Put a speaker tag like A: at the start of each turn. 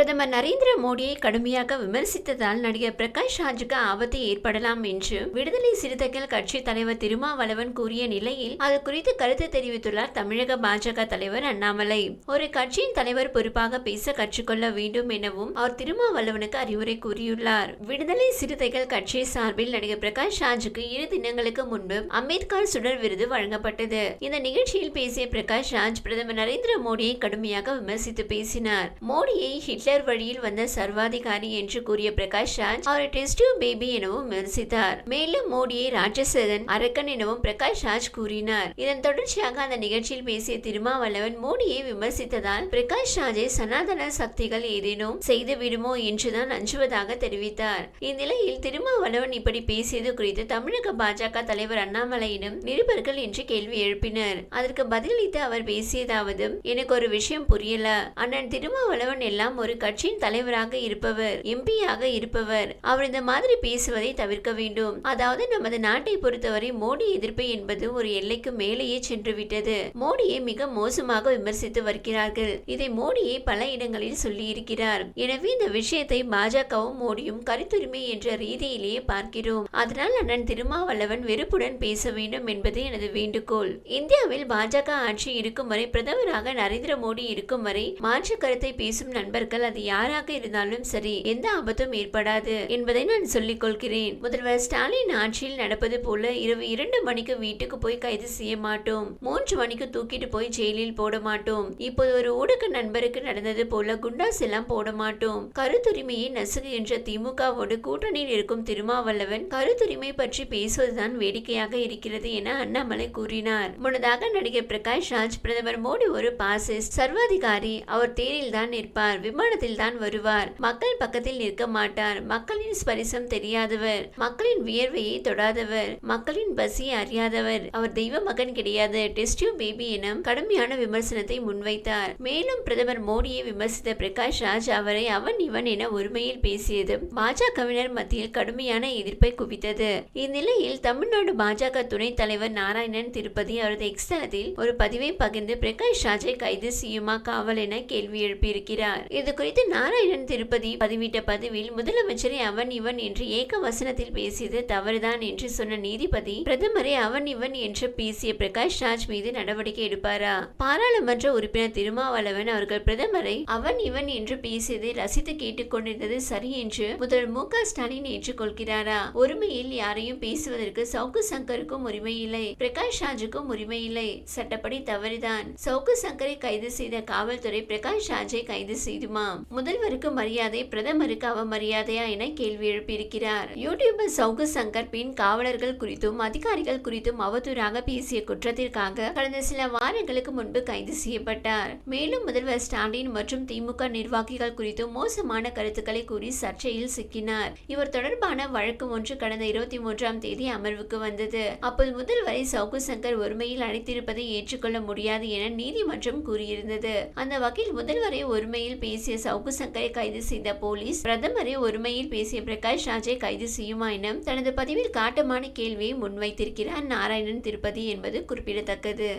A: பிரதமர் நரேந்திர மோடியை கடுமையாக விமர்சித்ததால் நடிகர் பிரகாஷ் ராஜுக்கு ஆபத்து ஏற்படலாம் என்று விடுதலை சிறுத்தைகள் கட்சி தலைவர் திருமாவளவன் கூறிய நிலையில் அது குறித்து கருத்து தெரிவித்துள்ளார் தமிழக பாஜக தலைவர் அண்ணாமலை. ஒரு கட்சியின் தலைவர் பொறுப்பாக பேச கற்றுக்கொள்ள வேண்டும் எனவும் அவர் திருமாவளவனுக்கு அறிவுரை கூறியுள்ளார். விடுதலை சிறுத்தைகள் கட்சி சார்பில் நடிகர் பிரகாஷ் ராஜுக்கு இரு தினங்களுக்கு முன்பு அம்பேத்கர் சுடர் விருது வழங்கப்பட்டது. இந்த நிகழ்ச்சியில் பேசிய பிரகாஷ் ராஜ் பிரதமர் நரேந்திர மோடியை கடுமையாக விமர்சித்து பேசினார். மோடியை ஹிட்லர் வழியில் வந்த சர்வாதிகாரி என்று கூறிய பிரகாஷ் ராஜ் அவரை டெஸ்ட் பேபி எனவும் விமர்சித்தார். மேலும் மோடியை ராட்சசன் அரக்கன் எனவும் பிரகாஷ் ராஜ் கூறினார். இதன் தொடர்ச்சியாக அந்த நிகழ்ச்சியில் பேசிய திருமாவளவன் மோடியை விமர்சித்ததால் பிரகாஷ் ராஜை சனாதன சக்திகள் ஏதேனும் செய்து விடுமோ என்றுதான் அஞ்சுவதாக தெரிவித்தார். இந்நிலையில் திருமாவளவன் இப்படி பேசியது குறித்து தமிழக பாஜக தலைவர் அண்ணாமலையிடம் நிருபர்கள் என்று கேள்வி எழுப்பினர். அதற்கு பதிலளித்து அவர் பேசியதாவது எனக்கு ஒரு விஷயம் புரியல. அண்ணன் திருமாவளவன் எல்லாம் ஒரு கட்சியின் தலைவராக இருப்பவர் எம்பியாக இருப்பவர். அவர் இந்த மாதிரி பேசுவதை தவிர்க்க வேண்டும். அதாவது நமது நாட்டை பொறுத்தவரை மோடி எதிர்ப்பு என்பது ஒரு எல்லைக்கு மேலேயே சென்றுவிட்டது மோடியை மிக மோசமாக விமர்சித்து வருகிறார்கள். இதை மோடியை பல இடங்களில் சொல்லியிருக்கிறார். எனவே இந்த விஷயத்தை பாஜகவும் மோடியும் கருத்துரிமை என்ற ரீதியிலேயே பார்க்கிறோம். அதனால் அண்ணன் திருமாவளவன் வெறுப்புடன் பேச வேண்டும் என்பது எனது வேண்டுகோள். இந்தியாவில் பாஜக ஆட்சி இருக்கும் வரை பிரதமராக நரேந்திர மோடி இருக்கும் வரை மாற்று கருத்தை பேசும் நண்பர்கள் அது யாராக இருந்தாலும் சரி எந்த ஆபத்தும் ஏற்படாது என்பதை நான் சொல்லிக் கொள்கிறேன். முதல்வர் ஸ்டாலின் ஆட்சியில் நடப்பது போல இரவு இரண்டு மணிக்கு வீட்டுக்கு போய் கைது செய்ய மாட்டோம். மூன்று மணிக்கு தூக்கிட்டு போய் ஜெயிலில் போட மாட்டோம். இப்போது ஒரு ஊடக நண்பருக்கு நடந்தது போல குண்டாஸ் எல்லாம் போட மாட்டோம். கருத்துரிமையை நசுகுகின்ற திமுகவோடு கூட்டணியில் இருக்கும் திருமாவளவன் கருத்துரிமை பற்றி பேசுவதுதான் வேடிக்கையாக இருக்கிறது என அண்ணாமலை கூறினார். முன்னதாக நடிகர் பிரகாஷ் ராஜ் பிரதமர் மோடி ஒரு பாசிஸ்ட் சர்வாதிகாரி அவர் தேரில் தான் நிற்பார். விமான விமானத்தில் தான் வருவார். மக்கள் பக்கத்தில் நிற்க மாட்டார். மக்களின் ஸ்பரிசம் தெரியாதவர். மக்களின் வியர்வையை தொடாதவர். மக்களின் பசியை அறியாதவர். அவர் தெய்வ மகன் கிடையாது. டெஸ்டியூ பேபி எனும் கடுமையான விமர்சனத்தை முன்வைத்தார். மேலும் பிரதமர் மோடியை விமர்சித்த பிரகாஷ் ராஜ் அவரை அவன் இவன் என ஒருமையில் பேசியது பாஜகவினர் மத்தியில் கடுமையான எதிர்ப்பை குவித்தது. இந்நிலையில் தமிழ்நாடு பாஜக துணைத் தலைவர் நாராயணன் திருப்பதி அவரது எக்ஸ்தலத்தில் ஒரு பதிவை பகிர்ந்து பிரகாஷ் ராஜை கைது செய்யுமா காவல் என கேள்வி எழுப்பியிருக்கிறார். இது குறித்து நாராயணன் திருப்பதி பதிவிட்ட பதிவில் முதலமைச்சரை அவன் இவன் என்று ஏக வசனத்தில் பேசியது தவறுதான் என்று சொன்ன நீதிபதி பிரதமரை அவன் இவன் என்று பேசிய பிரகாஷ் ராஜ் மீது நடவடிக்கை எடுப்பாரா? பாராளுமன்ற உறுப்பினர் திருமாவளவன் அவர்கள் பிரதமரை அவன் இவன் என்று பேசியதை ரசித்து கேட்டுக்கொண்டிருந்தது சரி என்று முதல்வர் மு க ஸ்டாலின் ஏற்றுக்கொள்கிறாரா? ஒருமையில் யாரையும் பேசுவதற்கு சவுக்கு சங்கருக்கும் உரிமை இல்லை பிரகாஷ் ராஜுக்கும் உரிமை இல்லை. சட்டப்படி தவறுதான். சவுக்கு சங்கரை கைது செய்த காவல்துறை பிரகாஷ் ராஜை கைது செய்துமா? முதல்வருக்கு மரியாதை பிரதமருக்கு அவமரியாதையா என கேள்வி எழுப்பியிருக்கிறார். யூடியூபர் சவுக்கு சங்கர் பின் காவலர்கள் குறித்தும் அதிகாரிகள் குறித்தும் அவதூறாக பேசிய குற்றத்திற்காக கடந்த சில வாரங்களுக்கு முன்பு கைது செய்யப்பட்டார். மேலும் முதல்வர் ஸ்டாலின் மற்றும் திமுக நிர்வாகிகள் குறித்தும் மோசமான கருத்துக்களை கூறி சர்ச்சையில் சிக்கினார். இவர் தொடர்பான வழக்கு ஒன்று கடந்த இருபத்தி மூன்றாம் தேதி அமர்வுக்கு வந்தது. அப்போது முதல்வரை சவுக்கு சங்கர் ஒருமையில் அழைத்திருப்பதை ஏற்றுக்கொள்ள முடியாது என நீதிமன்றம் கூறியிருந்தது. அந்த வகையில் முதல்வரை ஒருமையில் பேசிய சவுக்கு சங்கரை கைது செய்த போலீஸ் பிரதமரை ஒருமையில் பேசிய பிரகாஷ் ராஜை கைது செய்யுமா என தனது பதிவில் காட்டமான கேள்வியை முன்வைத்திருக்கிறார் நாராயணன் திருப்பதி என்பது குறிப்பிடத்தக்கது.